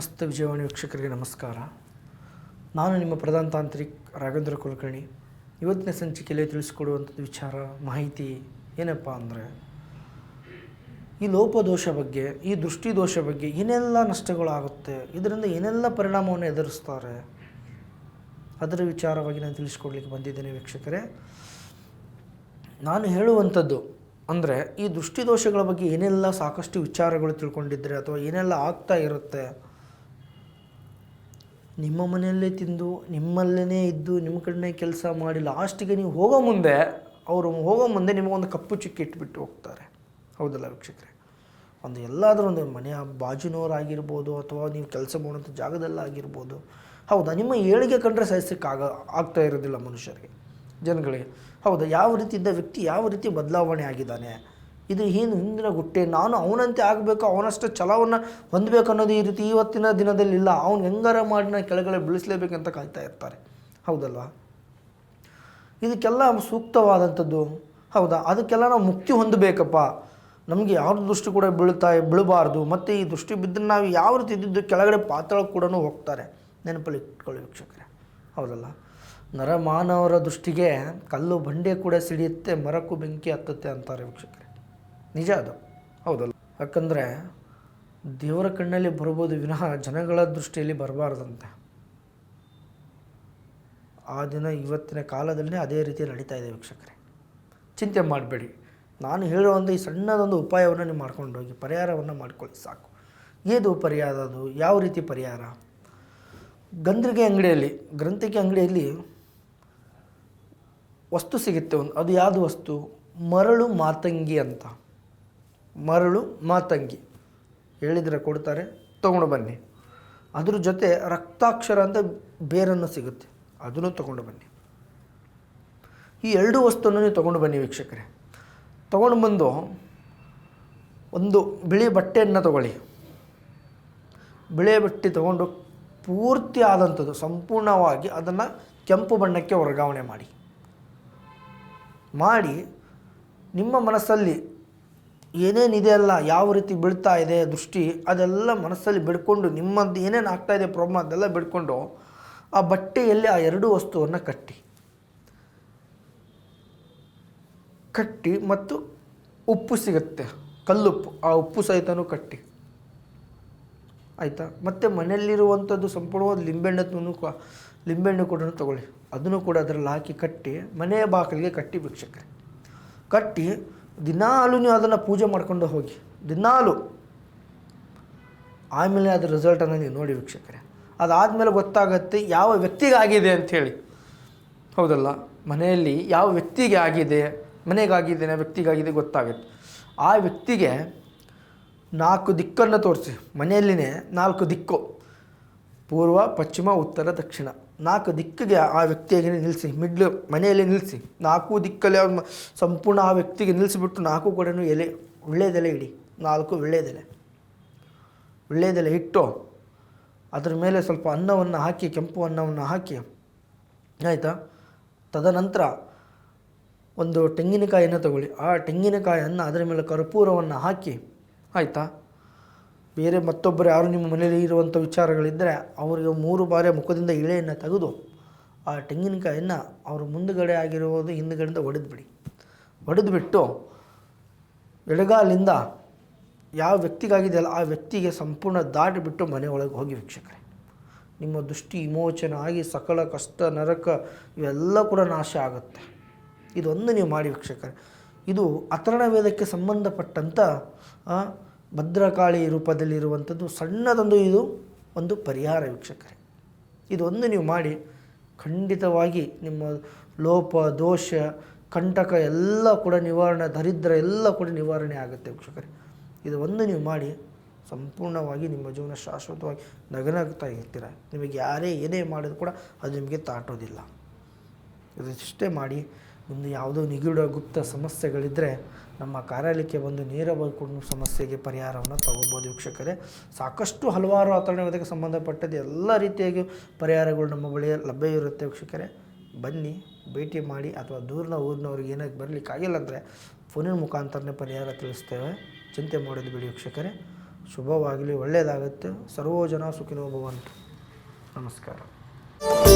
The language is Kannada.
ಸಮಸ್ತ ವಿಜಯವಾಣಿ ವೀಕ್ಷಕರಿಗೆ ನಮಸ್ಕಾರ. ನಾನು ನಿಮ್ಮ ಪ್ರಧಾನ ತಾಂತ್ರಿಕ್ ರಾಘವೇಂದ್ರ ಕುಲಕರ್ಣಿ. ಇವತ್ತಿನ ಸಂಚಿಕೆಯಲ್ಲಿ ತಿಳಿಸ್ಕೊಡುವಂಥದ್ದು ವಿಚಾರ, ಮಾಹಿತಿ ಏನಪ್ಪ ಅಂದರೆ, ಈ ಲೋಪದೋಷ ಬಗ್ಗೆ, ಈ ದೃಷ್ಟಿದೋಷ ಬಗ್ಗೆ ಏನೆಲ್ಲ ನಷ್ಟಗಳಾಗುತ್ತೆ, ಇದರಿಂದ ಏನೆಲ್ಲ ಪರಿಣಾಮವನ್ನು ಎದುರಿಸ್ತಾರೆ, ಅದರ ವಿಚಾರವಾಗಿ ನಾನು ತಿಳಿಸ್ಕೊಡ್ಲಿಕ್ಕೆ ಬಂದಿದ್ದೇನೆ ವೀಕ್ಷಕರೇ. ನಾನು ಹೇಳುವಂಥದ್ದು ಅಂದರೆ, ಈ ದೃಷ್ಟಿದೋಷಗಳ ಬಗ್ಗೆ ಏನೆಲ್ಲ ಸಾಕಷ್ಟು ವಿಚಾರಗಳು ತಿಳ್ಕೊಂಡಿದ್ರೆ ಅಥವಾ ಏನೆಲ್ಲ ಆಗ್ತಾ ಇರುತ್ತೆ ನಿಮ್ಮ ಮನೆಯಲ್ಲೇ ತಿಂದು ನಿಮ್ಮಲ್ಲೇ ಇದ್ದು, ನಿಮ್ಮ ಕಡೆನೇ ಕೆಲಸ ಮಾಡಿ, ಲಾಸ್ಟಿಗೆ ನೀವು ಹೋಗೋ ಮುಂದೆ, ಅವರು ಹೋಗೋ ಮುಂದೆ ನಿಮಗೊಂದು ಕಪ್ಪು ಚುಕ್ಕಿ ಇಟ್ಬಿಟ್ಟು ಹೋಗ್ತಾರೆ. ಹೌದಲ್ಲ ವೀಕ್ಷಕರೇ? ಒಂದು ಎಲ್ಲಾದರೂ ಒಂದು ಮನೆಯ ಬಾಜುನವರಾಗಿರ್ಬೋದು, ಅಥವಾ ನೀವು ಕೆಲಸ ಮಾಡುವಂಥ ಜಾಗದಲ್ಲಾಗಿರ್ಬೋದು. ಹೌದಾ? ನಿಮ್ಮ ಏಳಿಗೆ ಕಂಡ್ರೆ ಸಹಿಸಕ್ಕಾಗ ಆಗ್ತಾ ಇರೋದಿಲ್ಲ ಮನುಷ್ಯರಿಗೆ. ಜನಗಳಿಗೆ, ಹೌದಾ? ಯಾವ ರೀತಿ ಇದ್ದ ವ್ಯಕ್ತಿ ಯಾವ ರೀತಿ ಬದಲಾವಣೆ ಆಗಿದ್ದಾನೆ? ಇದು ಏನು ಹಿಂದಿನ ಗುಟ್ಟೆ? ನಾನು ಅವನಂತೆ ಆಗಬೇಕು, ಅವನಷ್ಟು ಛಲವನ್ನು ಹೊಂದಬೇಕು ಅನ್ನೋದು ಈ ರೀತಿ ಇವತ್ತಿನ ದಿನದಲ್ಲಿ ಇಲ್ಲ. ಅವ್ನು ಹೆಂಗಾರ ಮಾಡಿ ನಾನು ಕೆಳಗಡೆ ಬೀಳಿಸಲೇಬೇಕಂತ ಕಾಯ್ತಾ ಇರ್ತಾರೆ. ಹೌದಲ್ವಾ? ಇದಕ್ಕೆಲ್ಲ ಸೂಕ್ತವಾದಂಥದ್ದು. ಹೌದಾ? ಅದಕ್ಕೆಲ್ಲ ನಾವು ಮುಕ್ತಿ ಹೊಂದಬೇಕಪ್ಪ. ನಮಗೆ ಯಾವ ದೃಷ್ಟಿ ಕೂಡ ಬೀಳ್ತಾ, ಬೀಳಬಾರ್ದು. ಮತ್ತು ಈ ದೃಷ್ಟಿ ಬಿದ್ದರೆ ನಾವು ಯಾವ ರೀತಿ ಇದ್ದಿದ್ದು ಕೆಳಗಡೆ ಪಾತಾಳ ಕೂಡ ಹೋಗ್ತಾರೆ. ನೆನಪಲ್ಲಿ ಇಟ್ಕೊಳ್ಳಿ ವೀಕ್ಷಕರೇ. ಹೌದಲ್ಲ? ನರಮಾನವರ ದೃಷ್ಟಿಗೆ ಕಲ್ಲು ಬಂಡೆ ಕೂಡ ಸಿಡಿಯುತ್ತೆ, ಮರಕ್ಕೂ ಬೆಂಕಿ ಹತ್ತುತ್ತೆ ಅಂತಾರೆ ವೀಕ್ಷಕರೇ. ನಿಜ ಅದು. ಹೌದಲ್ಲ? ಯಾಕಂದರೆ ದೇವರ ಕಣ್ಣಲ್ಲಿ ಬರ್ಬೋದು ವಿನಃ ಜನಗಳ ದೃಷ್ಟಿಯಲ್ಲಿ ಬರಬಾರ್ದಂತೆ. ಆ ದಿನ ಇವತ್ತಿನ ಕಾಲದಲ್ಲಿ ಅದೇ ರೀತಿ ನಡೀತಾ ಇದೆ ವೀಕ್ಷಕರೇ. ಚಿಂತೆ ಮಾಡಬೇಡಿ. ನಾನು ಹೇಳುವಂಥ ಈ ಸಣ್ಣದೊಂದು ಉಪಾಯವನ್ನು ನೀವು ಮಾಡ್ಕೊಂಡು ಹೋಗಿ, ಪರಿಹಾರವನ್ನು ಮಾಡ್ಕೊಳ್ಳಿ ಸಾಕು. ಏದು ಪರಿಹಾರ ಅದು? ಯಾವ ರೀತಿ ಪರಿಹಾರ? ಗಂದ್ರಿಗೆ ಅಂಗಡಿಯಲ್ಲಿ, ಗ್ರಂಥಿಕೆ ಅಂಗಡಿಯಲ್ಲಿ ವಸ್ತು ಸಿಗುತ್ತೆ ಒಂದು. ಅದು ಯಾವುದು ವಸ್ತು? ಮರಳು ಮಾತಂಗಿ ಅಂತ. ಮರಳು ಮಾತಂಗಿ. ಹೇಳಿದರೆ ಕೊಡ್ತಾರೆ, ತೊಗೊಂಡು ಬನ್ನಿ. ಅದ್ರ ಜೊತೆ ರಕ್ತಾಕ್ಷರ ಅಂತ ಬೇರನ್ನು ಸಿಗುತ್ತೆ. ಅದನ್ನು ತೊಗೊಂಡು ಬನ್ನಿ. ಈ ಎರಡು ವಸ್ತುವನ್ನು ನೀವು ತೊಗೊಂಡು ಬನ್ನಿ ವೀಕ್ಷಕರೇ. ತೊಗೊಂಡು ಬಂದು ಒಂದು ಬಿಳಿ ಬಟ್ಟೆಯನ್ನು ತಗೊಳ್ಳಿ. ಬಿಳಿ ಬಟ್ಟೆ ತಗೊಂಡು ಪೂರ್ತಿ ಆದಂಥದ್ದು, ಸಂಪೂರ್ಣವಾಗಿ ಅದನ್ನು ಕೆಂಪು ಬಣ್ಣಕ್ಕೆ ವರ್ಗಾವಣೆ ಮಾಡಿ. ಮಾಡಿ ನಿಮ್ಮ ಮನಸ್ಸಲ್ಲಿ ಏನೇನಿದೆ ಅಲ್ಲ ಯಾವ ರೀತಿ ಬೀಳ್ತಾ ಇದೆ ದೃಷ್ಟಿ, ಅದೆಲ್ಲ ಮನಸ್ಸಲ್ಲಿ ಬಿಡ್ಕೊಂಡು ನಿಮ್ಮದು ಏನೇನು ಆಗ್ತಾ ಇದೆ ಪ್ರಾಬ್ಲಮ್ ಅದೆಲ್ಲ ಬಿಡ್ಕೊಂಡು, ಆ ಬಟ್ಟೆಯಲ್ಲಿ ಆ ಎರಡು ವಸ್ತುವನ್ನು ಕಟ್ಟಿ. ಕಟ್ಟಿ ಮತ್ತು ಉಪ್ಪು ಸಿಗುತ್ತೆ, ಕಲ್ಲುಪ್ಪು, ಆ ಉಪ್ಪು ಸಹಿತನೂ ಕಟ್ಟಿ. ಆಯಿತಾ? ಮತ್ತು ಮನೆಯಲ್ಲಿರುವಂಥದ್ದು ಸಂಪೂರ್ಣವಾದ ಲಿಂಬೆಣ್ಣೆ ಕ, ಲಿಂಬೆಹಣ್ಣು ಕೂಡ ತಗೊಳ್ಳಿ. ಅದನ್ನು ಕೂಡ ಅದರಲ್ಲಿ ಹಾಕಿ ಕಟ್ಟಿ, ಮನೆಯ ಬಾಗಿಲಿಗೆ ಕಟ್ಟಿ ಭಿಕ್ಷಕರೆ ಕಟ್ಟಿ ದಿನಾಲೂ ನೀವು ಅದನ್ನು ಪೂಜೆ ಮಾಡ್ಕೊಂಡು ಹೋಗಿ. ದಿನಾಲು. ಆಮೇಲೆ ಅದರ ರಿಸಲ್ಟನ್ನು ನೀವು ನೋಡಿ ವೀಕ್ಷಕರೇ. ಅದಾದಮೇಲೆ ಗೊತ್ತಾಗತ್ತೆ ಯಾವ ವ್ಯಕ್ತಿಗಾಗಿದೆ ಅಂಥೇಳಿ ಹೌದಲ್ಲ? ಮನೆಯಲ್ಲಿ ಯಾವ ವ್ಯಕ್ತಿಗೆ ಆಗಿದೆ ಮನೆಗಾಗಿದೆ ವ್ಯಕ್ತಿಗಾಗಿದೆ ಗೊತ್ತಾಗುತ್ತೆ. ಆ ವ್ಯಕ್ತಿಗೆ ನಾಲ್ಕು ದಿಕ್ಕನ್ನು ತೋರಿಸಿ. ಮನೆಯಲ್ಲಿನೇ ನಾಲ್ಕು ದಿಕ್ಕು. ಪೂರ್ವ, ಪಶ್ಚಿಮ, ಉತ್ತರ, ದಕ್ಷಿಣ. ನಾಲ್ಕು ದಿಕ್ಕಿಗೆ ಆ ವ್ಯಕ್ತಿಯಾಗಿ ನಿಲ್ಲಿಸಿ ಮಿಡ್ಲು ಮನೆಯಲ್ಲಿ ನಿಲ್ಲಿಸಿ. ನಾಲ್ಕು ದಿಕ್ಕಲ್ಲಿ ಅವ್ರ ಸಂಪೂರ್ಣ ಆ ವ್ಯಕ್ತಿಗೆ ನಿಲ್ಲಿಸಿಬಿಟ್ಟು ನಾಲ್ಕು ಕೂಡ ಎಲೆ ಒಳ್ಳೆಯದೆಲೆ ಇಡಿ. ನಾಲ್ಕು ಒಳ್ಳೆಯದೆಲೆ ಒಳ್ಳೆಯದೆಲೆ ಇಟ್ಟು, ಅದರ ಮೇಲೆ ಸ್ವಲ್ಪ ಅನ್ನವನ್ನು ಹಾಕಿ, ಕೆಂಪು ಅನ್ನವನ್ನು ಹಾಕಿ. ಆಯಿತಾ? ತದನಂತರ ಒಂದು ತೆಂಗಿನಕಾಯಿಯನ್ನು ತಗೊಳ್ಳಿ. ಆ ತೆಂಗಿನಕಾಯಿಯನ್ನು ಅದರ ಮೇಲೆ ಕರ್ಪೂರವನ್ನು ಹಾಕಿ. ಆಯಿತಾ? ಬೇರೆ ಮತ್ತೊಬ್ಬರು ಯಾರು ನಿಮ್ಮ ಮನೆಯಲ್ಲಿ ಇರುವಂಥ ವಿಚಾರಗಳಿದ್ದರೆ ಅವರಿಗೆ ಮೂರು ಬಾರಿ ಮುಖದಿಂದ ಇಳೆಯನ್ನು ತೆಗೆದು ಆ ತೆಂಗಿನಕಾಯಿಯನ್ನು ಅವ್ರ ಮುಂದುಗಡೆ ಆಗಿರುವುದು ಹಿಂದುಗಡೆಯಿಂದ ಹೊಡೆದ್ಬಿಡಿ ಒಡೆದುಬಿಟ್ಟು ಎಡಗಾಲಿಂದ ಯಾವ ವ್ಯಕ್ತಿಗಾಗಿದೆಯಲ್ಲ ಆ ವ್ಯಕ್ತಿಗೆ ಸಂಪೂರ್ಣ ದಾಟಿಬಿಟ್ಟು ಮನೆಯೊಳಗೆ ಹೋಗಿ ವೀಕ್ಷಕರೇ. ನಿಮ್ಮ ದೃಷ್ಟಿ ವಿಮೋಚನೆ ಆಗಿ ಸಕಲ ಕಷ್ಟ, ನರಕ ಇವೆಲ್ಲ ಕೂಡ ನಾಶ ಆಗುತ್ತೆ. ಇದೊಂದು ನೀವು ಮಾಡಿ ವೀಕ್ಷಕರೇ. ಇದು ಅಥರ್ಣ ವೇದಕ್ಕೆ ಸಂಬಂಧಪಟ್ಟಂಥ ಭದ್ರಕಾಳಿ ರೂಪದಲ್ಲಿರುವಂಥದ್ದು ಸಣ್ಣದೊಂದು ಇದು ಒಂದು ಪರಿಹಾರ ವೀಕ್ಷಕರೇ. ಇದೊಂದು ನೀವು ಮಾಡಿ ಖಂಡಿತವಾಗಿ ನಿಮ್ಮ ಲೋಪ, ದೋಷ, ಕಂಟಕ ಎಲ್ಲ ಕೂಡ ನಿವಾರಣೆ, ದರಿದ್ರ ಎಲ್ಲ ಕೂಡ ನಿವಾರಣೆ ಆಗುತ್ತೆ ವೀಕ್ಷಕರೇ. ಇದು ಒಂದು ನೀವು ಮಾಡಿ ಸಂಪೂರ್ಣವಾಗಿ ನಿಮ್ಮ ಜೀವನ ಶಾಶ್ವತವಾಗಿ ನಗನಾಗ್ತಾ ಇರ್ತೀರ. ನಿಮಗೆ ಯಾರೇ ಏನೇ ಮಾಡಿದ್ರು ಕೂಡ ಅದು ನಿಮಗೆ ತಾಟೋದಿಲ್ಲ. ಇದಿಷ್ಟೇ ಮಾಡಿ ಮುಂದೆ ಯಾವುದೋ ನಿಗೂಢ ಗುಪ್ತ ಸಮಸ್ಯೆಗಳಿದ್ದರೆ ನಮ್ಮ ಕಾರ್ಯಾಲಯಕ್ಕೆ ಬಂದು ನೇರವಾಗಿ ಕೂಡ ಸಮಸ್ಯೆಗೆ ಪರಿಹಾರವನ್ನು ತಗೋಬೋದು ವೀಕ್ಷಕರೇ. ಸಾಕಷ್ಟು ಹಲವಾರು ಆತರಣಕ್ಕೆ ಸಂಬಂಧಪಟ್ಟದ್ದು ಎಲ್ಲ ರೀತಿಯಾಗಿ ಪರಿಹಾರಗಳು ನಮ್ಮ ಬಳಿ ಲಭ್ಯ ಇರುತ್ತೆ ವೀಕ್ಷಕರೇ. ಬನ್ನಿ, ಭೇಟಿ ಮಾಡಿ ಅಥವಾ ದೂರನ ಊರಿನವ್ರಿಗೆ ಏನಕ್ಕೆ ಬರಲಿಕ್ಕಾಗಿಲ್ಲ ಅಂದರೆ ಫೋನಿನ ಮುಖಾಂತರನೇ ಪರಿಹಾರ ತಿಳಿಸ್ತೇವೆ. ಚಿಂತೆ ಮಾಡೋದು ಬಿಡಿ ವೀಕ್ಷಕರೇ. ಶುಭವಾಗಲಿ ಒಳ್ಳೆಯದಾಗುತ್ತೆ ಸರ್ವೋಜನ ಸುಖಿನೋ ಭವಂತು. ನಮಸ್ಕಾರ.